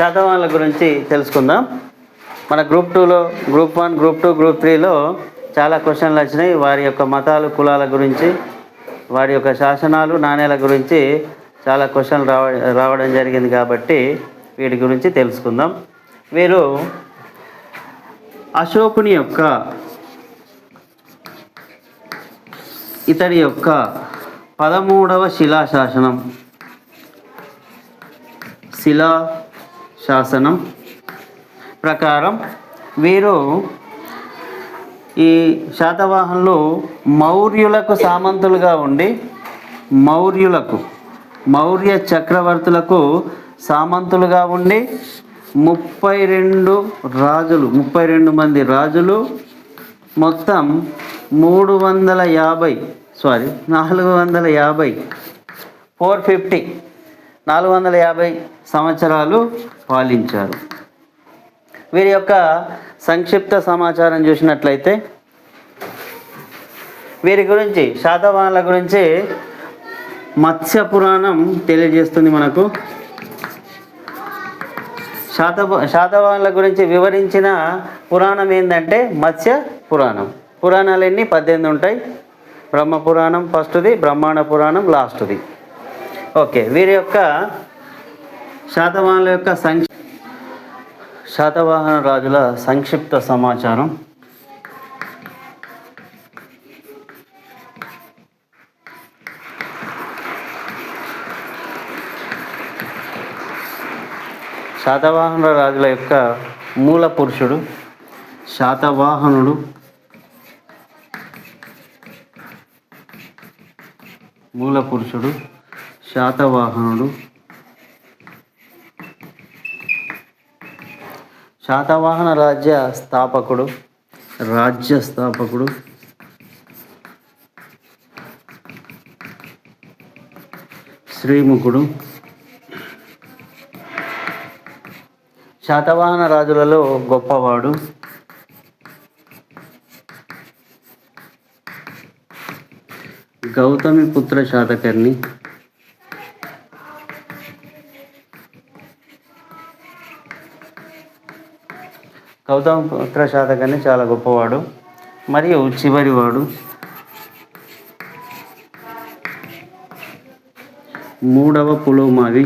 శాతవాహనుల గురించి తెలుసుకుందాం. మన గ్రూప్ టూలో group one group two group త్రీలో చాలా క్వశ్చన్లు వచ్చినాయి. వారి యొక్క మతాలు కులాల గురించి వారి యొక్క శాసనాలు నాణ్యాల గురించి చాలా క్వశ్చన్లు రావ రావడం జరిగింది కాబట్టి వీటి గురించి తెలుసుకుందాం. వీరు అశోకుని యొక్క ఇతడి యొక్క పదమూడవ శిలాశాసనం. శిలా శాసనం ప్రకారం వీరు ఈ శాతవాహనులు మౌర్యులకు సామంతులుగా ఉండి మౌర్యులకు మౌర్య చక్రవర్తులకు సామంతులుగా ఉండి ముప్పై రెండు రాజులు ముప్పై రెండు మంది రాజులు మొత్తం మూడు వందల యాభై సారీ నాలుగు వందల యాభై ఫోర్ ఫిఫ్టీ నాలుగు వందల యాభై సంవత్సరాలు పాలించారు. వీరి యొక్క సంక్షిప్త సమాచారం చూసినట్లయితే వీరి గురించి శాతవాహనుల గురించి మత్స్య పురాణం తెలియజేస్తుంది మనకు. శాత శాతవాహనుల గురించి వివరించిన పురాణం ఏంటంటే మత్స్య పురాణం పురాణాలన్నీ పద్దెనిమిది ఉంటాయి. బ్రహ్మ పురాణం ఫస్ట్ది బ్రహ్మాండ పురాణం లాస్ట్ది. ఓకే వీరి యొక్క శాతవాహనుల యొక్క సంక్ష శాతవాహన రాజుల సంక్షిప్త సమాచారం. శాతవాహన రాజుల యొక్క మూల పురుషుడు శాతవాహనుడు మూల పురుషుడు శాతవాహనుడు శాతవాహన రాజ్య స్థాపకుడు రాజ్య స్థాపకుడు. శ్రీముఖుడు. శాతవాహన రాజులలో గొప్పవాడు. గౌతమి పుత్ర శాతకర్ణి. గౌతమ పుత్ర శాతకర్ణి చాలా గొప్పవాడు మరియు చివరివాడు మూడవ పులోమావి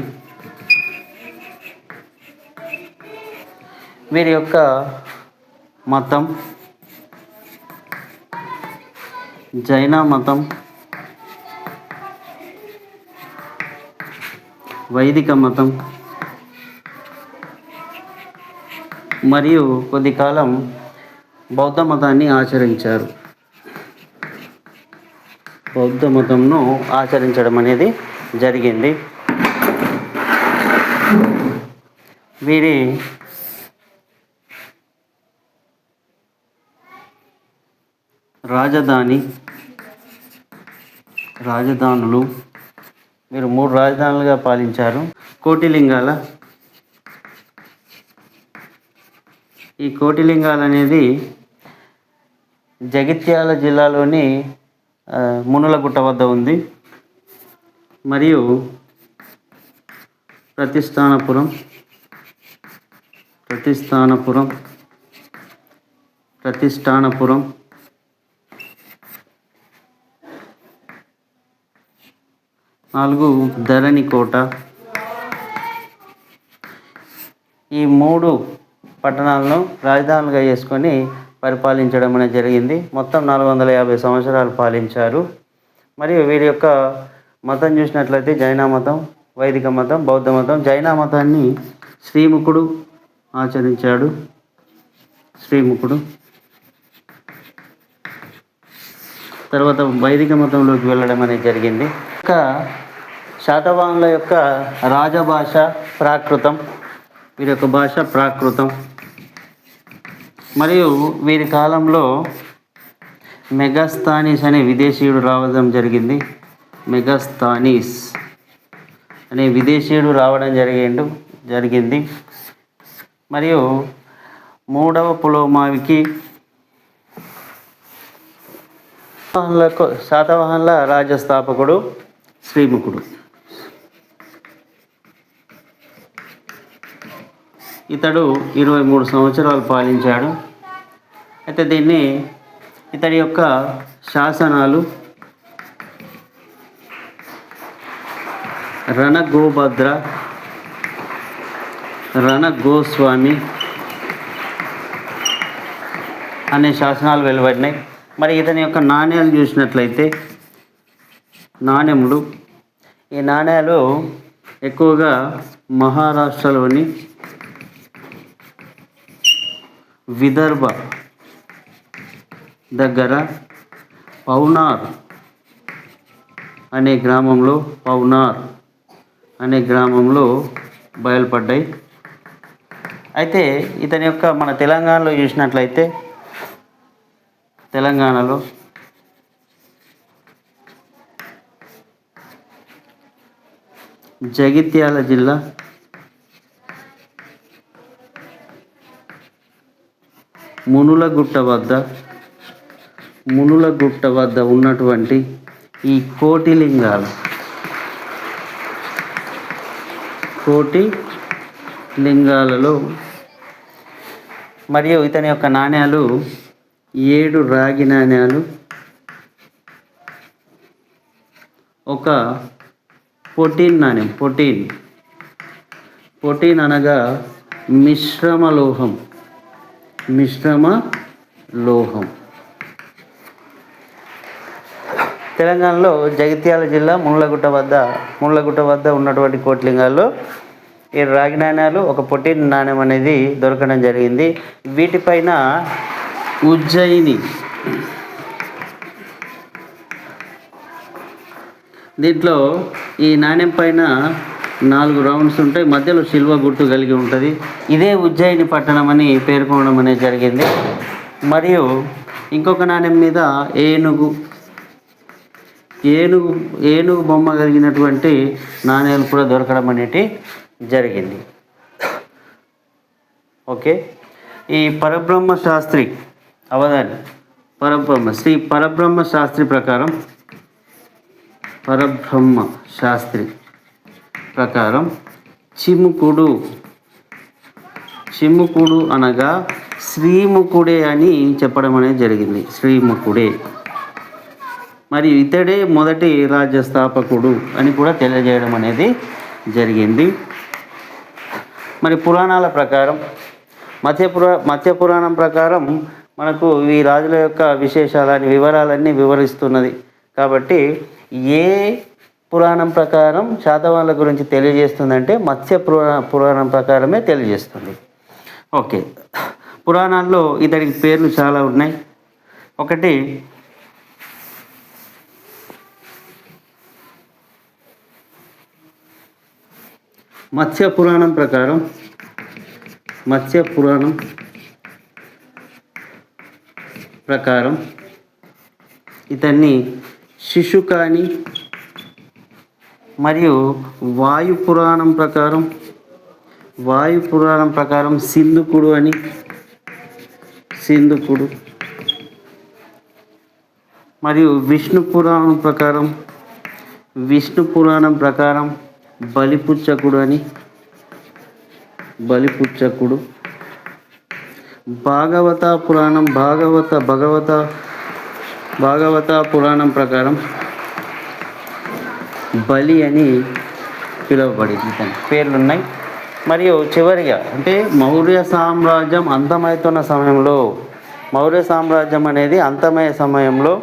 వీరి యొక్క మతం జైన మతం వైదిక మతం. మరియు కొద్ది కాలం బౌద్ధ మతాన్ని ఆచరించారు. బౌద్ధ మతంను ఆచరించడం అనేది జరిగింది. వీరి రాజధాని రాజధానులు వీరు మూడు రాజధానులుగా పాలించారు. కోటిలింగాల ఈ కోటిలింగాలు అనేది జగిత్యాల జిల్లాలోని మునులగుట్ట వద్ద ఉంది. మరియు ప్రతిస్థానపురం ప్రతిస్థానపురం ప్రతిష్టానపురం నాలుగు ధరణి కోట ఈ మూడు పట్టణాలను రాజధానులుగా చేసుకొని పరిపాలించడం అనేది జరిగింది. మొత్తం నాలుగు వందల యాభై సంవత్సరాలు పాలించారు. మరియు వీరి యొక్క మతం చూసినట్లయితే జైన మతం వైదిక మతం బౌద్ధ మతం జైన మతాన్ని శ్రీముఖుడు ఆచరించాడు. శ్రీముఖుడు. తర్వాత వైదిక మతంలోకి వెళ్ళడం అనేది జరిగింది. ఇంకా శాతవాహనుల యొక్క రాజభాష ప్రాకృతం. వీరి యొక్క భాష ప్రాకృతం. మరియు వీరి కాలంలో మెగాస్థానీస్ అనే విదేశీయుడు రావడం జరిగింది. మెగాస్థానీస్ అనే విదేశీయుడు రావడం జరిగిండు జరిగింది. మరియు మూడవ పులోమావికి శాతవాహన్ల శాతవాహనుల రాజ్యస్థాపకుడు శ్రీముఖుడు. ఇతడు ఇరవై మూడు సంవత్సరాలు పాలించాడు. అయితే దీన్ని ఇతడి యొక్క శాసనాలు రణగోభద్ర రణగోస్వామి అనే శాసనాలు వెలువడినాయి. మరి ఇతని యొక్క నాణ్యాలు చూసినట్లయితే నాణ్యములు. ఈ నాణ్యాలు ఎక్కువగా మహారాష్ట్రలోని విదర్భ దగ్గర పౌనార్ అనే గ్రామంలో పౌనార్ అనే గ్రామంలో బయలుపడ్డాయి. అయితే ఇతని యొక్క మన తెలంగాణలో చూసినట్లయితే తెలంగాణలో జగిత్యాల జిల్లా మునులగుట్ట వద్ద మునులగుట్ట వద్ద ఉన్నటువంటి ఈ కోటిలింగాలు. కోటి లింగాలలో మరియు ఇతని యొక్క నాణ్యాలు ఏడు రాగి నాణ్యాలు ఒక పొటీన్ నాణ్యం పొటీన్ పొటీన్ అనగా మిశ్రమ లోహం. మిశ్రమ లోహం. తెలంగాణలో జగిత్యాల జిల్లా ముళ్ళగుట్ట వద్ద ముళ్ళగుట్ట వద్ద ఉన్నటువంటి కోట్లింగాల్లో ఈ రాగి నాణ్యాలు ఒక పొట్టిన నాణ్యం అనేది దొరకడం జరిగింది. వీటిపైన ఉజ్జయిని. దీంట్లో ఈ నాణ్యం పైన నాలుగు రౌండ్స్ ఉంటాయి. మధ్యలో శిల్వ గుర్తు కలిగి ఉంటుంది. ఇదే ఉజ్జయిని పట్టణం అని పేర్కొనడం అనేది జరిగింది. మరియు ఇంకొక నాణ్యం మీద ఏనుగు ఏనుగు ఏనుగు బొమ్మ కలిగినటువంటి నాణ్యాలు కూడా దొరకడం అనేది జరిగింది. ఓకే. ఈ పరబ్రహ్మ శాస్త్రి అవధాని పరబ్రహ్మ శ్రీ పరబ్రహ్మ శాస్త్రి ప్రకారం పరబ్రహ్మ శాస్త్రి ప్రకారం చిముకుడు. చిముకుడు అనగా శ్రీముకుడే అని చెప్పడం అనేది జరిగింది. శ్రీముకుడే. మరి ఇతడే మొదటి రాజ్య స్థాపకుడు అని కూడా తెలియజేయడం అనేది జరిగింది. మరి పురాణాల ప్రకారం మత్స్యపుర మత్స్య పురాణం ప్రకారం మనకు ఈ రాజుల యొక్క విశేషాలని వివరాలన్నీ వివరిస్తున్నది. కాబట్టి ఏ పురాణం ప్రకారం శాతవాళ్ళ గురించి తెలియజేస్తుందంటే మత్స్య పురాణ పురాణం ప్రకారమే తెలియజేస్తుంది. ఓకే. పురాణాల్లో ఇతడికి పేర్లు చాలా ఉన్నాయి. ఒకటి మత్స్య పురాణం ప్రకారం మత్స్య పురాణం ప్రకారం ఇతన్ని శిశుకాని మరియు వాయు పురాణం ప్రకారం వాయు పురాణం ప్రకారం సింధుకుడు అని. సింధుకుడు. మరియు విష్ణు పురాణం ప్రకారం విష్ణు పురాణం ప్రకారం బలిపుచ్చకుడు అని. బలిపుచ్చకుడు. భాగవత పురాణం భాగవత భగవత భాగవత పురాణం ప్రకారం బలి అని పిలువబడింది. దాని పేర్లు ఉన్నాయి మరియు చివరిగా అంటే మౌర్య సామ్రాజ్యం అంతమవుతున్న సమయంలో మౌర్య సామ్రాజ్యం అనేది అంతమయ్యే సమయంలో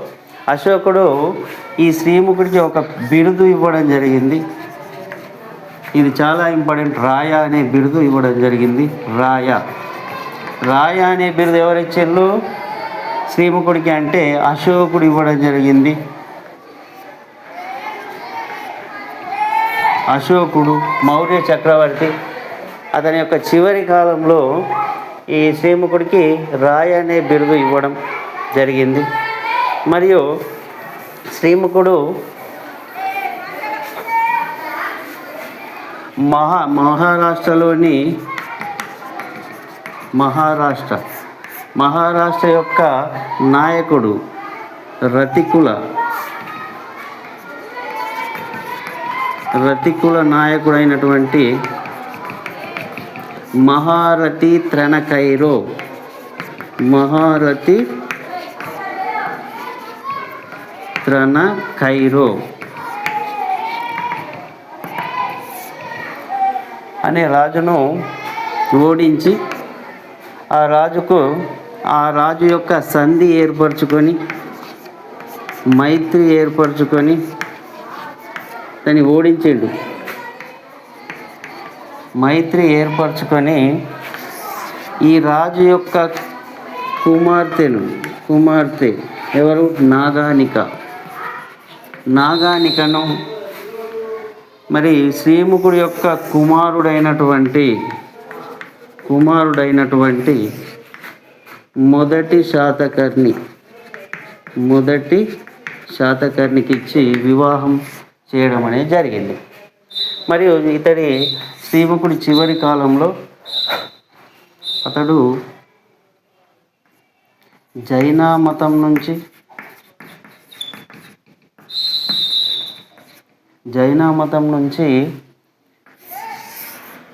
అశోకుడు ఈ శ్రీముఖుడికి ఒక బిరుదు ఇవ్వడం జరిగింది. ఇది చాలా ఇంపార్టెంట్. రాయ అనే బిరుదు ఇవ్వడం జరిగింది. రాయ. రాయ అనే బిరుదు ఎవరిచ్చిండ్రు శ్రీముఖుడికి అంటే అశోకుడు ఇవ్వడం జరిగింది. అశోకుడు మౌర్య చక్రవర్తి. అతని యొక్క చివరి కాలంలో ఈ శ్రీముఖుడికి రాయ అనే బిరుదు ఇవ్వడం జరిగింది. మరియు శ్రీముఖుడు మహా మహారాష్ట్రలోని మహారాష్ట్ర మహారాష్ట్ర యొక్క నాయకుడు రతికుల రతికుల నాయకుడైనటువంటి మహారథి త్రణకైరో మహారథి త్రణకైరో అనే రాజును ఓడించి ఆ రాజుకు ఆ రాజు యొక్క సంధి ఏర్పరచుకొని మైత్రి ఏర్పరచుకొని దాన్ని ఓడించిండు. మైత్రి ఏర్పరచుకొని ఈ రాజు యొక్క కుమార్తెను కుమార్తె ఎవరు? నాగానిక. నాగానికను మరి శ్రీముఖుడి యొక్క కుమారుడైనటువంటి కుమారుడైనటువంటి మొదటి శాతకర్ణి మొదటి శాతకర్ణికి ఇచ్చి వివాహం చేయడం అనేది జరిగింది. మరియు ఇతడి శ్రీముఖుడి చివరి కాలంలో అతడు జైన మతం నుంచి జైన మతం నుంచి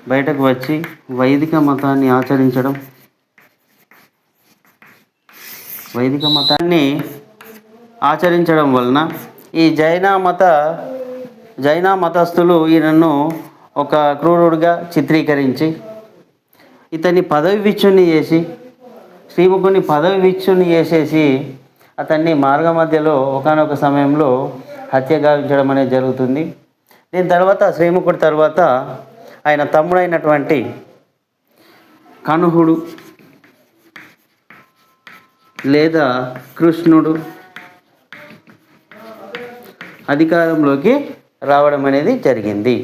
బయటకు వచ్చి వైదిక మతాన్ని ఆచరించడం వైదిక మతాన్ని ఆచరించడం వలన ఈ జైన మత జైన మతస్థులు ఈయనను ఒక క్రూరుడిగా చిత్రీకరించి ఇతన్ని పదవి విచ్చుని చేసి శ్రీముఖుని పదవి విచ్చుని చేసేసి అతన్ని మార్గ మధ్యలో ఒకనొక సమయంలో హత్య గావించడం అనేది జరుగుతుంది. దీని తర్వాత శ్రీముఖుడి తర్వాత ఆయన తమ్ముడైనటువంటి కనుహుడు లేదా కృష్ణుడు అధికారంలోకి రావడం అనేది జరిగింది.